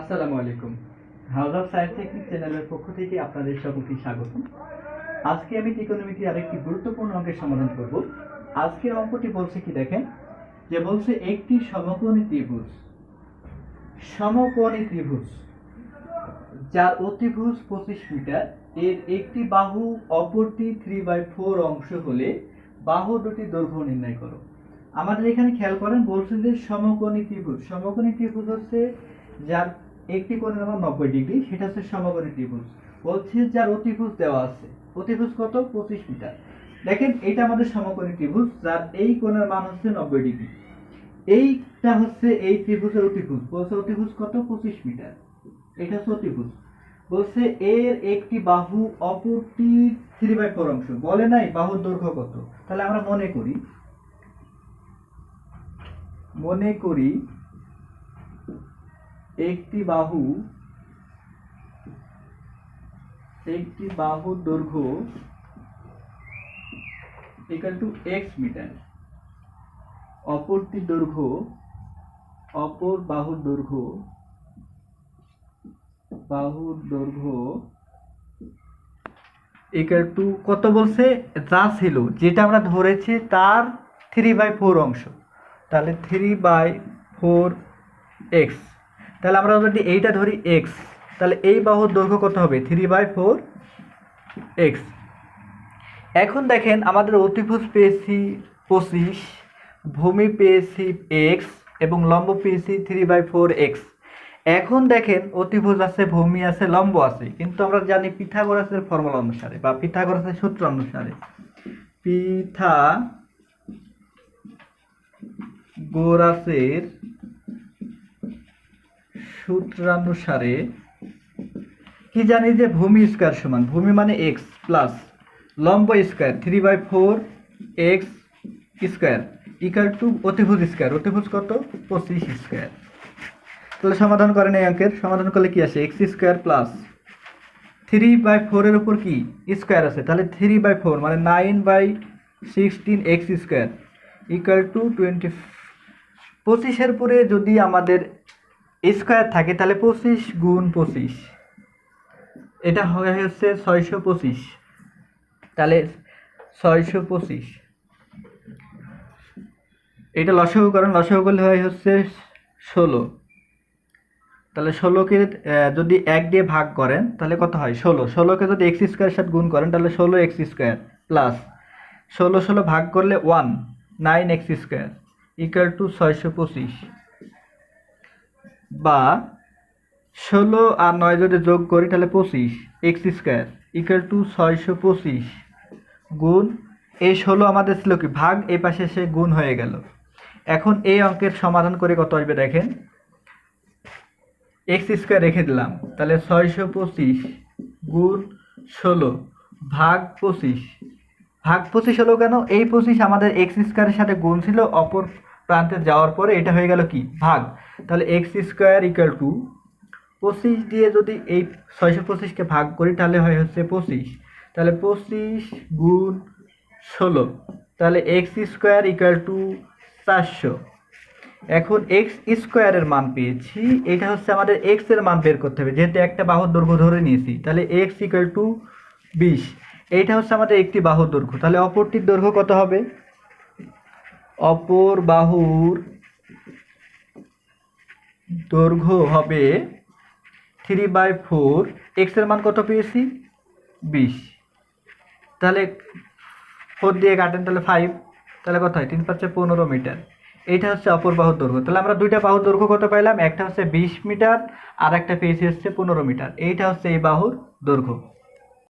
আসসালামু আলাইকুম। House of science চ্যানেলের পক্ষ থেকে আপনাদের সকলকে স্বাগতম আজকে আমি ত্রিকোণমিতি আরেকটি গুরুত্বপূর্ণ অঙ্কের সমাধান করব। আজকের অঙ্কটি বলছে কি দেখেন? যে বলছে একটি সমকোণী ত্রিভুজ। সমকোণী ত্রিভুজ, যার অতিভুজ পঁচিশ মিটার। এর একটি বাহু অপরটি থ্রি বাই ফোর অংশ হলে বাহু দুটি দৈর্ঘ্য নির্ণয় করো। আমাদের এখানে খেয়াল করেন, বলছে যে সমকোণী ত্রিভুজ। সমকোণী ত্রিভুজ হচ্ছে যার একটি কোণের নাম নব্বই ডিগ্রি, সেটা হচ্ছে সমকোণী ত্রিভুজ। বলছে যার অতিভুজ দেওয়া আছে। অতিভুজ কত? পঁচিশ মিটার। দেখেন এটা আমাদের সমকোণী ত্রিভুজ, যার এই কোণের মান হচ্ছে নব্বই ডিগ্রি। এইটা হচ্ছে এই ত্রিভুজের অতিভুজ। বলছে অতিভুজ কত? পঁচিশ মিটার। এটা হচ্ছে অতিভুজ। বলছে এর একটি বাহু অপরটি থ্রি বাই ফোর অংশ। বলে নাই বাহুর দৈর্ঘ্য কত। তাহলে আমরা মনে করি মনে করি একটি বাহু, একটি বাহুর দৈর্ঘ্য ইকাল টু এক্স মিটার অপরটি দৈর্ঘ্য, অপর বাহুর দৈর্ঘ্য বাহুর দৈর্ঘ্য ইকাল টু কত বলছে? যা ছিল, যেটা আমরা ধরেছি তার থ্রি বাই ফোর অংশ। তাহলে থ্রি বাই ফোর এক্স তাহলে আমরা যদি এইটা ধরি এক্স তাহলে এই বাহুর দৈর্ঘ্য কত হবে? থ্রি বাই ফোর এক্স এখন দেখেন আমাদের অতিভুজ পেয়েছি পঁচিশ, ভূমি পেয়েছি এক্স এবং লম্ব পেয়েছি থ্রি বাই ফোর এক্স এখন দেখেন অতিভুজ আছে, ভূমি আছে, লম্ব আছে, কিন্তু আমরা জানি পিথাগোরাসের ফর্মুলা অনুসারে বা পিথাগোরাসের সূত্র অনুসারে পিথা গোরাসের সূত্রানুসারে কি জানি যে ভূমি স্কোয়ার সমান, ভূমি মানে এক্স প্লাস লম্ব square three by four x square equal to অতিভুজ স্কোয়ার, অতিভুজ কত? পঁচিশ স্কোয়ার। তাহলে সমাধান করেন এই অঙ্কের, সমাধান করলে কি আসে? X square plus three by ফোরের উপর কি স্কোয়ার আছে? তাহলে থ্রি বাই ফোর মানে nine by sixteen x square equal to twenty পঁচিশের পরে যদি আমাদের স্কোয়ার থাকে তাহলে পঁচিশ গুণ পঁচিশ। এটা হয়ে হচ্ছে ছয়শো পঁচিশ। তাহলে ছয়শো পঁচিশ। এটা লসাগু করেন লসাগু করলে হয় হচ্ছে ষোলো। তাহলে ষোলোকে যদি এক দিয়ে ভাগ করেন, তাহলে কত হয়? ষোলো। ষোলোকে যদি এক্স স্কোয়ারের সাথে গুণ করেন, তাহলে ষোলো এক্স স্কোয়ার প্লাস ষোলো ষোলো ভাগ করলে one, nine x square equal to ছয়শো পঁচিশ। বা ষোলো আর নয় যদি যোগ করি তাহলে পঁচিশ, এক্স স্কোয়ার ইকুয়াল টু ছয়শো পঁচিশ গুণ এই ষোলো আমাদের ছিল কি? ভাগ, এই পাশে সে গুণ হয়ে গেল। এখন এই অঙ্কের সমাধান করে কত আসবে দেখেন? এক্স স্কোয়ার রেখে দিলাম, তাহলে ছয়শো পঁচিশ গুণ ষোলো ভাগ পঁচিশ। ভাগ পঁচিশ হলো কেন? এই পঁচিশ আমাদের এক্স স্কোয়ারের সাথে গুণ ছিল, অপর প্রান্তে যাওয়ার পরে এটা হয়ে গেল কি? ভাগ। তাহলে এক্স স্কোয়ার ইকুয়াল টু পঁচিশ দিয়ে যদি এই ছয়শো পঁচিশকে ভাগ করি, তাহলে হয় হচ্ছে পঁচিশ। তাহলে পঁচিশ গুণ ষোলো। তাহলে এক্স স্কোয়ার ইকুয়াল টু চারশো। এখন এক্স স্কোয়ারের মান পেয়েছি। এটা হচ্ছে আমাদের এক্সের মান বের করতে হবে। যেহেতু একটা বাহুর দৈর্ঘ্য ধরে নিয়েছি, তাহলে এক্স ইকুয়াল টু বিশ। এইটা হচ্ছে আমাদের একটি বাহুর দৈর্ঘ্য। তাহলে অপরটির দৈর্ঘ্য কত হবে? অপর বাহুর দৈর্ঘ্য হবে থ্রি বাই ফোর এক্সের মান কত পেয়েছি? বিশ। তাহলে ফোর দিয়ে কাটেন, তাহলে ফাইভ তাহলে কত হয়? তিন পাঁচে পনেরো মিটার। এইটা হচ্ছে অপর বাহুর দৈর্ঘ্য। তাহলে আমরা দুইটা বাহুর দৈর্ঘ্য কত পাইলাম? একটা হচ্ছে বিশ মিটার আর একটা পেয়েছি হচ্ছে পনেরো মিটার। এইটা হচ্ছে এই বাহুর দৈর্ঘ্য।